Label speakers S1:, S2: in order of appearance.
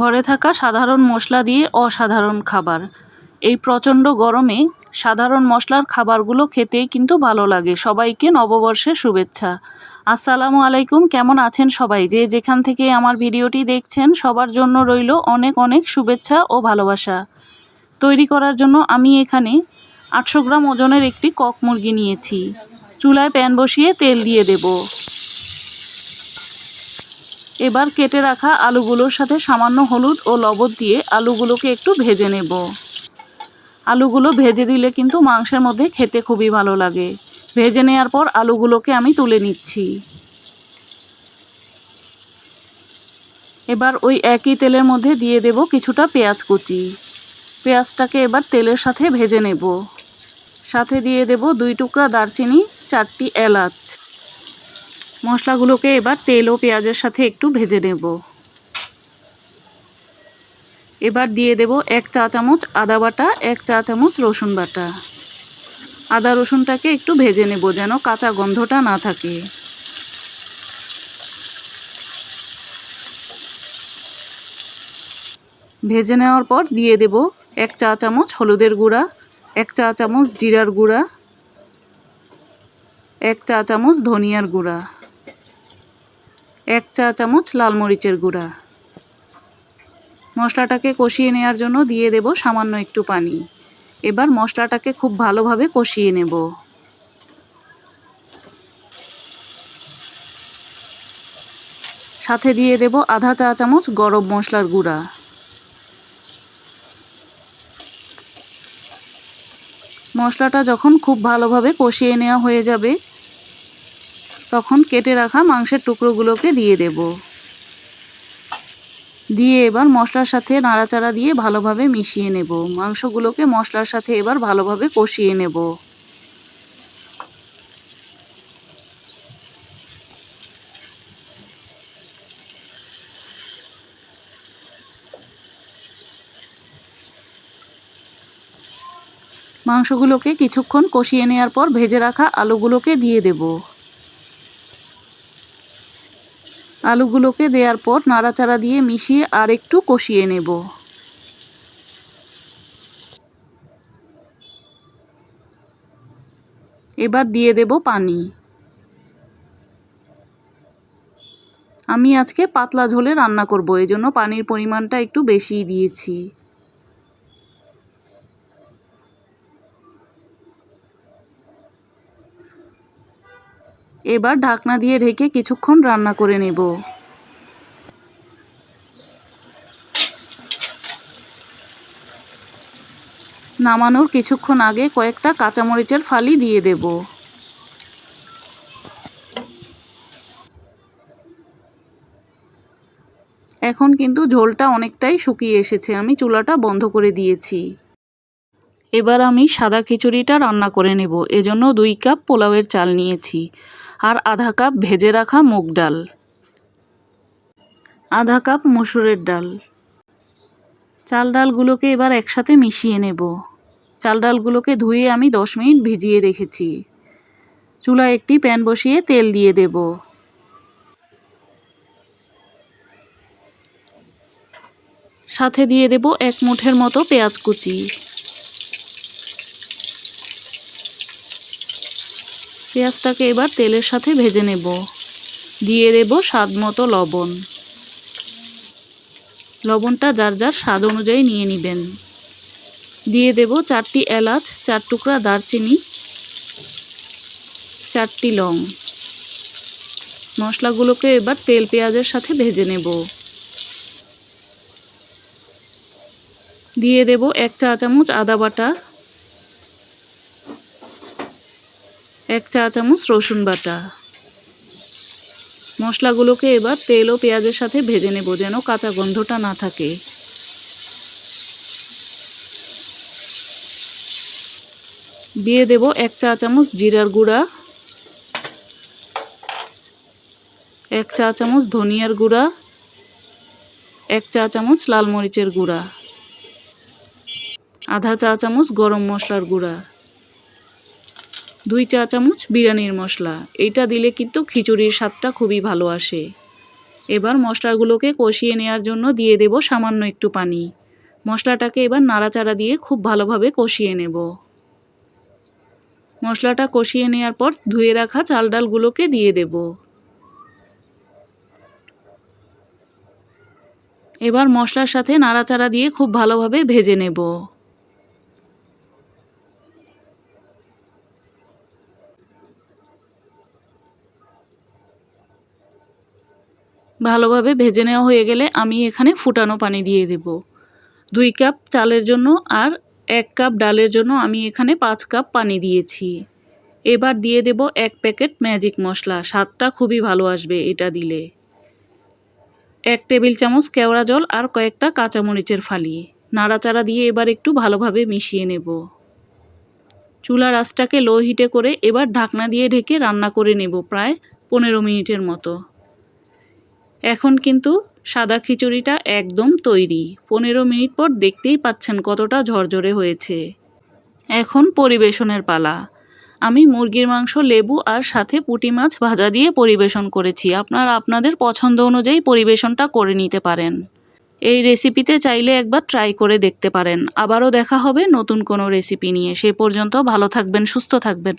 S1: ঘরে থাকা সাধারণ মশলা দিয়ে অসাধারণ খাবার। এই প্রচণ্ড গরমে সাধারণ মশলার খাবারগুলো খেতেই কিন্তু ভালো লাগে। সবাইকে নববর্ষের শুভেচ্ছা। আসসালামু আলাইকুম, কেমন আছেন সবাই? যে যেখান থেকে আমার ভিডিওটি দেখছেন, সবার জন্য রইল অনেক অনেক শুভেচ্ছা ও ভালোবাসা। তৈরি করার জন্য আমি এখানে আটশো গ্রাম ওজনের একটি কক মুরগি নিয়েছি। চুলায় প্যান বসিয়ে তেল দিয়ে দেবো। এবার কেটে রাখা আলুগুলোর সাথে সামান্য হলুদ ও লবণ দিয়ে আলুগুলোকে একটু ভেজে নেব। আলুগুলো ভেজে দিলে কিন্তু মাংসের মধ্যে খেতে খুবই ভালো লাগে। ভেজে নেওয়ার পর আলুগুলোকে আমি তুলে নিচ্ছি। এবার ওই একই তেলের মধ্যে দিয়ে দেব কিছুটা পেঁয়াজ কুচি। পেঁয়াজটাকে এবার তেলের সাথে ভেজে নেব। সাথে দিয়ে দেব দুই টুকরা দারচিনি, চারটি এলাচ। মশলাগুলোকে এবার তেল ও পেঁয়াজের সাথে একটু ভেজে নেব। এবার দিয়ে দেব এক চা চামচ আদা বাটা, এক চা চামচ রসুন বাটা। আদা রসুনটাকে একটু ভেজে নেব যেন কাঁচা গন্ধটা না থাকে। ভেজে নেওয়ার পর দিয়ে দেব এক চা চামচ হলুদের গুঁড়া, এক চা চামচ জিরার গুঁড়া, এক চা চামচ ধনিয়ার গুঁড়া। এক চা চামচ লাল মরিচের গুঁড়া। মশলাটাকে কষিয়ে নেওয়ার জন্য দিয়ে দেব সামান্য একটু পানি। এবার মশলাটাকে খুব ভালোভাবে কষিয়ে নেব। সাথে দিয়ে দেব আধা চা চামচ গরম মশলার গুঁড়া। মশলাটা যখন খুব ভালোভাবে কষিয়ে নেওয়া হয়ে যাবে তখন কেটে রাখা মাংসের টুকরোগুলোকে দিয়ে দেব। দিয়ে এবার মশলার সাথে নাড়াচাড়া দিয়ে ভালোভাবে মিশিয়ে নেব। মাংসগুলোকে মশলার সাথে এবার ভালোভাবে কষিয়ে নেব। মাংসগুলোকে কিছুক্ষণ কষিয়ে নেওয়ার পর ভেজে রাখা আলুগুলোকে দিয়ে দেব। আলুগুলোকে দেওয়ার পর নাড়াচাড়া দিয়ে মিশিয়ে আর একটু কষিয়ে নেব। এবার দিয়ে দেব পানি। আমি আজকে পাতলা ঝোলে রান্না করব, এজন্য পানির পরিমাণটা একটু বেশিই দিয়েছি। এবার ঢাকনা দিয়ে ঢেকে কিছুক্ষণ রান্না করে নেব। নামানোর কিছুক্ষণ আগে কয়েকটা কাঁচামরিচের ফালি দিয়ে দেব। এখন কিন্তু ঝোলটা অনেকটাই শুকিয়ে এসেছে, আমি চুলাটা বন্ধ করে দিয়েছি। এবার আমি সাদা খিচুড়িটা রান্না করে নেব, এজন্য দুই কাপ পোলাওয়ের চাল নিয়েছি। আর আধা কাপ ভেজে রাখা মুগ ডাল। আধা কাপ মসুরের ডাল। চাল ডালগুলোকে এবার একসাথে মিশিয়ে নেব। চাল ডালগুলোকে ধুয়ে আমি দশ মিনিট ভিজিয়ে রেখেছি। চুলায় একটি প্যান বসিয়ে তেল দিয়ে দেব। সাথে দিয়ে দেব এক মুঠের মতো পেঁয়াজ কুচি। পেঁয়াজটাকে এবার তেলের সাথে ভেজে নেব। দিয়ে দেব স্বাদ মতো লবণ। লবণটা যার যার স্বাদ অনুযায়ী নিয়ে নেবেন। দিয়ে দেব চারটি এলাচ, চার টুকরা দারচিনি, চারটি লং। মশলাগুলোকে এবার তেল পেঁয়াজের সাথে ভেজে নেব। দিয়ে দেব এক চা চামচ আদা বাটা এক চা চামচ রসুন বাটা। মশলাগুলোকে এবার তেল ও পেঁয়াজের সাথে ভেজে নেব যেন কাঁচা গন্ধটা না থাকে। দিয়ে দেব এক চা চামচ জিরার গুঁড়া। এক চা চামচ ধনিয়ার গুঁড়া। এক চা চামচ লাল মরিচের গুঁড়া। আধা চা চামচ গরম মশলার গুঁড়া। দুই চা চামচ বিরিয়ানির মশলা। এইটা দিলে কিন্তু খিচুড়ির স্বাদটা খুবই ভালো আসে। এবার মশলাগুলোকে কষিয়ে নেওয়ার জন্য দিয়ে দেব সামান্য একটু পানি। মশলাটাকে এবার নাড়াচাড়া দিয়ে খুব ভালোভাবে কষিয়ে নেব। মশলাটা কষিয়ে নেওয়ার পর ধুয়ে রাখা চাল ডালগুলোকে দিয়ে দেব। এবার মশলার সাথে নাড়াচাড়া দিয়ে খুব ভালোভাবে ভেজে নেব। ভালোভাবে ভেজে নেওয়া হয়ে গেলে আমি এখানে ফুটানো পানি দিয়ে দেব। দুই কাপ চালের জন্য আর এক কাপ ডালের জন্য আমি এখানে পাঁচ কাপ পানি দিয়েছি। এবার দিয়ে দেব এক প্যাকেট ম্যাজিক মশলা, স্বাদটা খুবই ভালো আসবে এটা দিলে। এক টেবিল চামচ কেওড়া জল আর কয়েকটা কাঁচামরিচের ফালি। নাড়াচাড়া দিয়ে এবার একটু ভালোভাবে মিশিয়ে নেব। চুলার আঁচটাকে লো হিটে করে এবার ঢাকনা দিয়ে ঢেকে রান্না করে নেব প্রায় পনেরো মিনিটের মতো। এখন কিন্তু সাদা খিচুড়িটা একদম তৈরি। পনেরো মিনিট পর দেখতেই পাচ্ছেন কতটা ঝরঝরে হয়েছে। এখন পরিবেশনের পালা। আমি মুরগির মাংস, লেবু আর সাথে পুঁটি মাছ ভাজা দিয়ে পরিবেশন করেছি। আপনারা আপনাদের পছন্দ অনুযায়ী পরিবেশনটা করে নিতে পারেন। এই রেসিপিতে চাইলে একবার ট্রাই করে দেখতে পারেন। আবারও দেখা হবে নতুন কোনো রেসিপি নিয়ে। সে পর্যন্ত ভালো থাকবেন, সুস্থ থাকবেন।